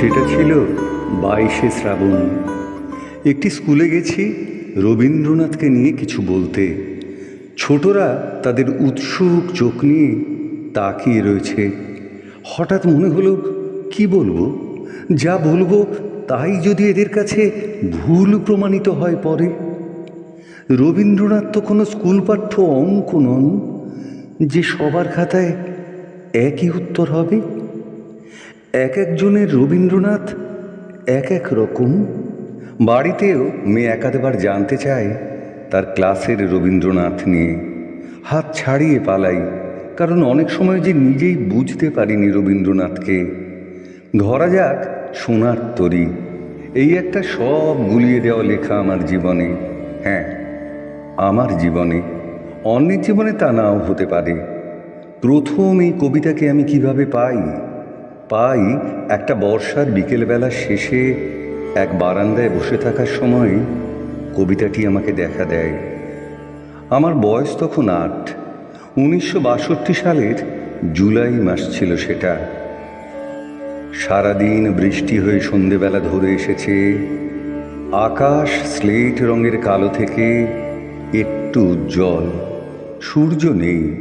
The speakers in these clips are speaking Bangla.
সেটা ছিল বাইশে শ্রাবণ। একটি স্কুলে গেছি, রবীন্দ্রনাথকে নিয়ে কিছু বলতে। ছোটরা তাদের উৎসুক চোখ নিয়ে তাকিয়ে রয়েছে। হঠাৎ মনে হলো, কি বলব? যা বলব তাই যদি এদের কাছে ভুল প্রমাণিত হয় পরে? রবীন্দ্রনাথ তো কোনো স্কুল পাঠ্য অঙ্ক নন, যে সবার খাতায় একই উত্তর হবে? এক একজনের রবীন্দ্রনাথ এক এক রকম। বাড়িতেও মেয়ে একাধবার জানতে চায় তার ক্লাসের রবীন্দ্রনাথ নিয়ে। হাত ছাড়িয়ে পালাই, কারণ অনেক সময় যে নিজেই বুঝতে পারিনি রবীন্দ্রনাথকে। ধরা যাক সোনার তরী, এই একটা সব গুলিয়ে দেওয়া লেখা আমার জীবনে। হ্যাঁ আমার জীবনে, অন্যের জীবনে তা নাও হতে পারে। প্রথম এই কবিতাকে আমি কীভাবে পাই? পাই একটা বর্ষার বিকেলবেলার শেষে এক বারান্দায় বসে থাকার সময় কবিতাটি আমাকে দেখা দেয়। আমার বয়স তখন আট। উনিশশো সালের জুলাই মাস ছিল সেটা। সারাদিন বৃষ্টি হয়ে সন্ধেবেলা ধরে এসেছে। আকাশ স্লেট রঙের কালো থেকে একটু উজ্জ্বল। সূর্য নেই।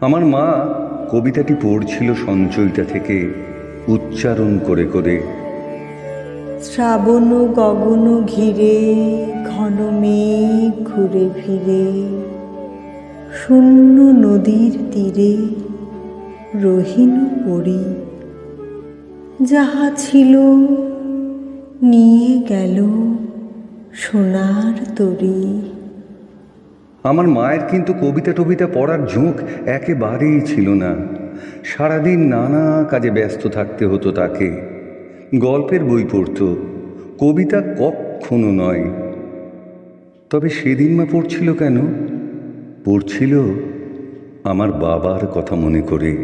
আমার মা কবিতাটি পড়ছিল সঞ্চয়টা থেকে উচ্চারণ করে করে। শ্রাবণ গগন ঘিরে, ঘন মেঘ ঘুরে ফিরে, শূন্য নদীর তীরে রহিন পড়ি। যাহা ছিল নিয়ে গেল সোনার তরী। আমার মায়ের কিন্তু কবিতা টবিতা পড়ার ঝোঁক একেবারেই ছিল না। সারাদিন নানা কাজে ব্যস্ত থাকতে হতো তাকে। গল্পের বই পড়তো, কবিতা কখনো নয়। তবে সেদিন মা পড়ছিল কেন? পড়ছিল আমার বাবার কথা মনে করে।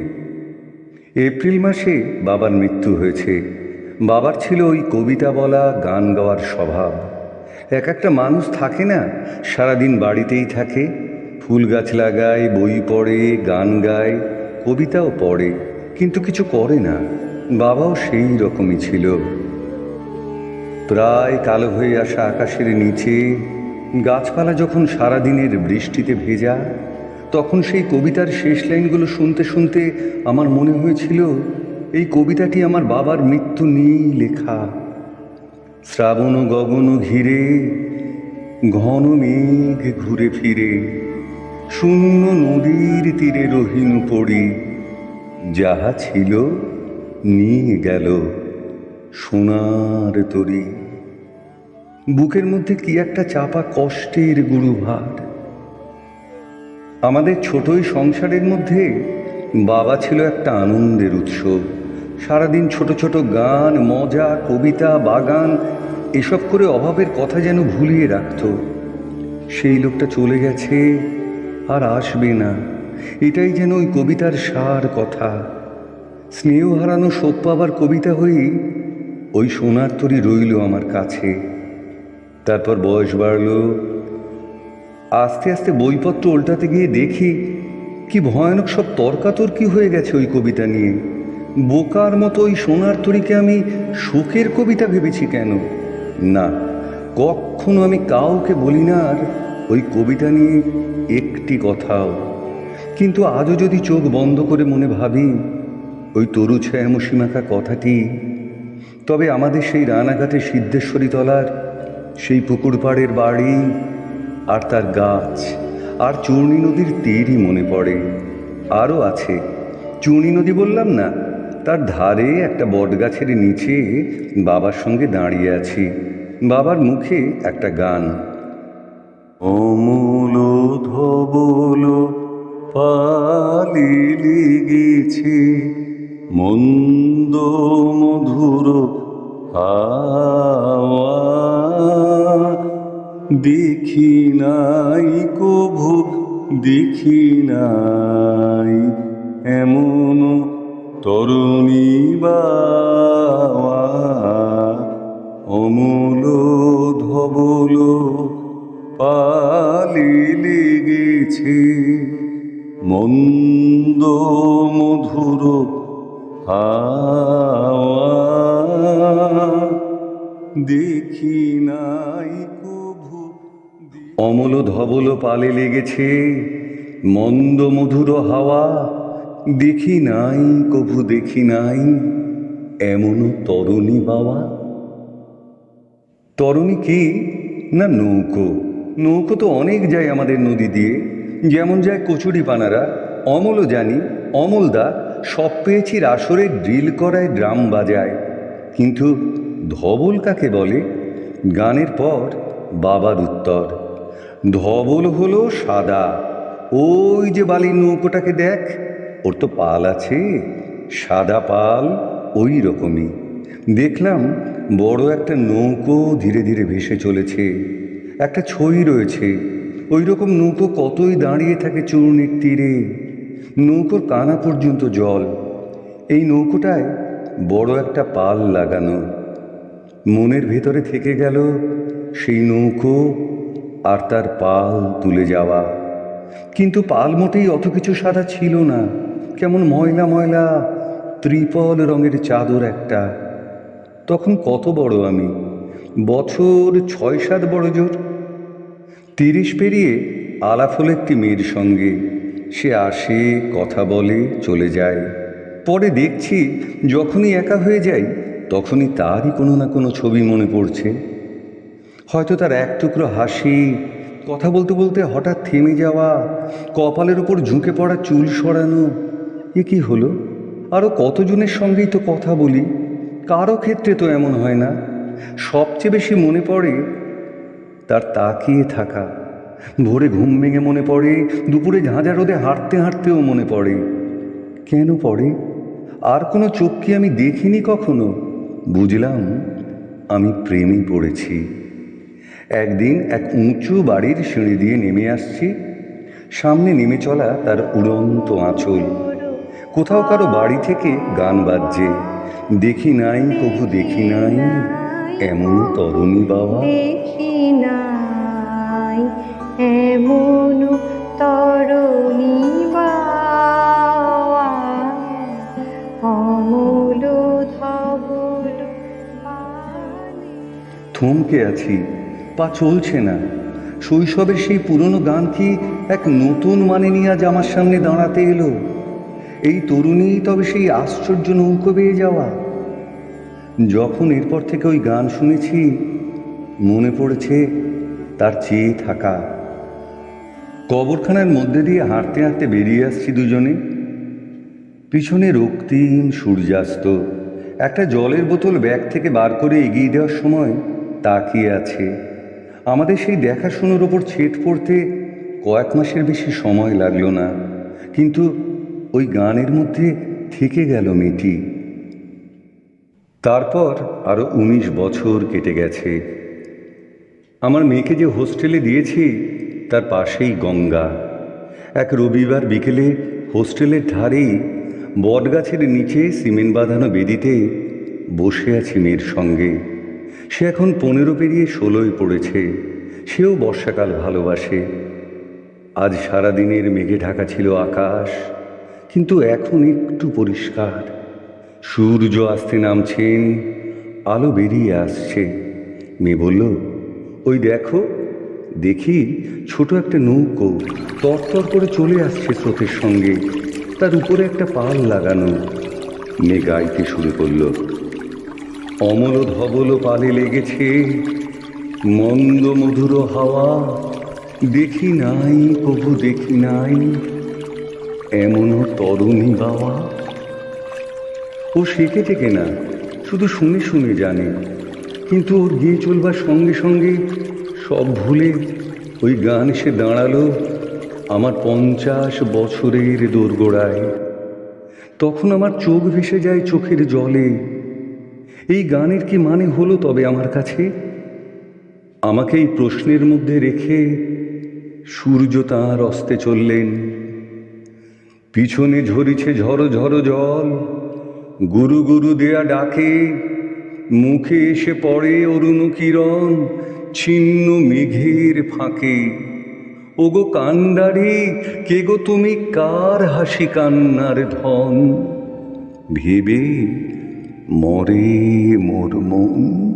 এপ্রিল মাসে বাবার মৃত্যু হয়েছে। বাবার ছিল ওই কবিতা বলা, গান গাওয়ার স্বভাব। এক একটা মানুষ থাকে না, সারাদিন বাড়িতেই থাকে, ফুল গাছ লাগায়, বই পড়ে, গান গায়, কবিতাও পড়ে, কিন্তু কিছু করে না, বাবাও সেই রকমই ছিল। প্রায় কালো হয়ে আসা আকাশের নিচে, গাছপালা যখন সারাদিনের বৃষ্টিতে ভেজা, তখন সেই কবিতার শেষ লাইনগুলো শুনতে শুনতে আমার মনে হয়েছিল, এই কবিতাটি আমার বাবার মৃত্যু নিয়েই লেখা। শ্রাবণ গগন ঘিরে, ঘন মেঘ ঘুরে ফিরে, শূন্য নদীর তীরে রহিন পড়ি। যাহা ছিল নিয়ে গেল সোনার তরী। বুকের মধ্যে কি একটা চাপা কষ্টের গুরুভার। আমাদের ছোটই সংসারের মধ্যে বাবা ছিল একটা আনন্দের উৎস। সারাদিন ছোট ছোট গান, মজা, কবিতা, বাগান, এসব করে অভাবের কথা যেন ভুলিয়ে রাখত। সেই লোকটা চলে গেছে, আর আসবে না। এটাই যেন ওই কবিতার সার কথা। স্নেহ হারানো শোক পাবার কবিতা হয়েই ওই সোনার তরি রইল আমার কাছে। তারপর বয়স বাড়লো। আস্তে আস্তে বইপত্র উল্টাতে গিয়ে দেখি কি ভয়ানক সব তর্কাতর্কি হয়ে গেছে ওই কবিতা নিয়ে। বোকার মতো ওই সোনার তরিকে আমি শোকের কবিতা ভেবেছি কেন? না, কখনো আমি কাউকে বলি না আর ওই কবিতা নিয়ে একটি কথাও। কিন্তু আজও যদি চোখ বন্ধ করে মনে ভাবি, ওই তরু ছায়ামসীমাখা কথাটি, তবে আমাদের সেই রানাঘাটে সিদ্ধেশ্বরী তলার সেই পুকুর পাড়ের বাড়ি আর তার গাছ আর চূর্ণী নদীর তীরই মনে পড়ে। আরও আছে, চূর্ণী নদী বললাম না তার ধারে একটা বটগাছের নিচে বাবার সঙ্গে দাঁড়িয়ে আছি। বাবার মুখে একটা গান। অমূল ধবল পালিলি গেছে মন্দ মধুর দেখি নাই কভু, দেখি নাই, এমন তরুণী বাওয়া অমূল ধবল পালি লেগেছে মন্দ মধুর হাওয়া। দেখি নাই কভু অমল ধবল পালে লেগেছে মন্দ মধুর হাওয়া। দেখি নাই, কভু দেখি নাই এমন তরুণী বাবা। তরুণী কি? না, নৌকো। নৌকো তো অনেক যায় আমাদের নদী দিয়ে। যেমন যায় কচুরি পানারা অমলও জানি, অমলদা সব পেয়েছি আসরে ড্রিল করায় ড্রাম বাজায়। কিন্তু ধবল কাকে বলে? গানের পর বাবার উত্তর। ধবল হলো সাদা। ওই যে বালির নৌকোটাকে দেখ ওর তো পাল আছে, সাদা পাল ওই রকমই দেখলাম বড় একটা নৌকো ধীরে ধীরে ভেসে চলেছে, একটা ছই রয়েছে ওই রকম নৌকো কতই দাঁড়িয়ে থাকে চূর্ণের তীরে। নৌকোর কানা পর্যন্ত জল, এই নৌকোটায় বড় একটা পাল লাগানো। মনের ভেতরে থেকে গেল সেই নৌকো আর তার পাল তুলে যাওয়া। কিন্তু পাল মোটেই অত কিছু সাদা ছিল না। কেমন ময়লা ময়লা ত্রিপল রঙের চাদর একটা। তখন কত বড় আমি? বছর ছয় সাত বড় জোর। তিরিশ পেরিয়ে আলাপ একটি মেয়ের সঙ্গে। সে আসে, কথা বলে, চলে যায়। পরে দেখছি যখনই একা হয়ে যাই, তখনই তারই কোনো না কোনো ছবি মনে পড়ছে। হয়তো তার এক টুকরো হাসি, কথা বলতে বলতে হঠাৎ থেমে যাওয়া, কপালের উপর ঝুঁকে পড়া চুল সরানো এ কি হলো? আরও কতজনের সঙ্গেই তো কথা বলি? কারও ক্ষেত্রে তো এমন হয় না। সবচেয়ে বেশি মনে পড়ে তার তাকিয়ে থাকা। ভোরে ঘুম ভেঙে মনে পড়ে, দুপুরে ঝাঁঝা রোদে হাঁটতে হাঁটতেও মনে পড়ে। কেন পড়ে? আর কোনো চোখ কি আমি দেখিনি কখনো? বুঝলাম আমি প্রেমে পড়েছি। একদিন এক উঁচু বাড়ির সিঁড়ি দিয়ে নেমে আসছি। সামনে নেমে চলা তার উড়ন্ত আঁচল। কোথাও কারও বাড়ি থেকে গান বাজছে। দেখি নাই কভু দেখি নাই এমন তরুণী বাবা। দেখি নাই এমন তরণী অমল ধবল থমকে আছি পা চলছে না। শৈশবের সেই পুরনো গান কি এক নতুন মানে নিয়ে আজ আমার সামনে দাঁড়াতে এলো? এই তরুণী তবে সেই আশ্চর্য নৌকো বেয়ে যাওয়া। যখন এরপর থেকে ওই গান শুনেছি, মনে পড়েছে তার চেয়ে থাকা। কবরখানার মধ্যে দিয়ে হাঁটতে হাঁটতে বেরিয়ে আসছি দুজনে। পিছনে রক্তিম সূর্যাস্ত, একটা জলের বোতল ব্যাগ থেকে বার করে এগিয়ে দেওয়ার সময় তাকিয়ে আছে। আমাদের সেই দেখাশুনোর ওপর ছেদ পড়তে কয়েক মাসের বেশি সময় লাগল না। কিন্তু ওই গানের মধ্যে থেকে গেল মেয়েটি। তারপর আরও উনিশ বছর কেটে গেছে। আমার মেয়েকে যে হোস্টেলে দিয়েছি, তার পাশেই গঙ্গা। এক রবিবার বিকেলে হোস্টেলের ধারেই বটগাছের নিচে সিমেন্ট বাঁধানো বেদিতে বসে আছি মেয়ের সঙ্গে। সে এখন পনেরো পেরিয়ে ষোলোয় পড়েছে। সেও বর্ষাকাল ভালোবাসে। আজ সারাদিনের মেঘে ঢাকা ছিল আকাশ। কিন্তু এখন একটু পরিষ্কার। সূর্য আসতে নামছেন, আলো বেরিয়ে আসছে। মেয়ে বলল, ওই দেখো, দেখি ছোট একটা নৌকো তরতর করে চলে আসছে স্রোতের সঙ্গে। তার উপরে একটা পাল লাগানো। মেয়ে গাইতে শুরু করল, অমল ধবল পালে লেগেছে, মন্দ মধুর হাওয়া দেখি নাই কবু দেখি নাই। এমন তরুণী বাবা? ও শিখেছে কেনা শুধু শুনে শুনে জানে। কিন্তু ওর গিয়ে চলবার সঙ্গে সঙ্গে সব ভুলে ওই গান সে দাঁড়াল আমার পঞ্চাশ বছরের দোরগোড়ায়। তখন আমার চোখ ভেসে যায় চোখের জলে। এই গানের কি মানে হলো তবে আমার কাছে? আমাকে এই প্রশ্নের মধ্যে রেখে সূর্য তাঁর অস্তে চললেন। পিছনে ঝরিছে ঝড়ো ঝড়ো জল। গুরু গুরু দেয়া ডাকে, মুখে এসে পড়ে অরুণ কিরণ। ছিন্ন মেঘের ফাঁকে, ওগো কান্ডারে, কে গো তুমি কার হাসি কান্নার ধন? ভেবে মরে মোর মন।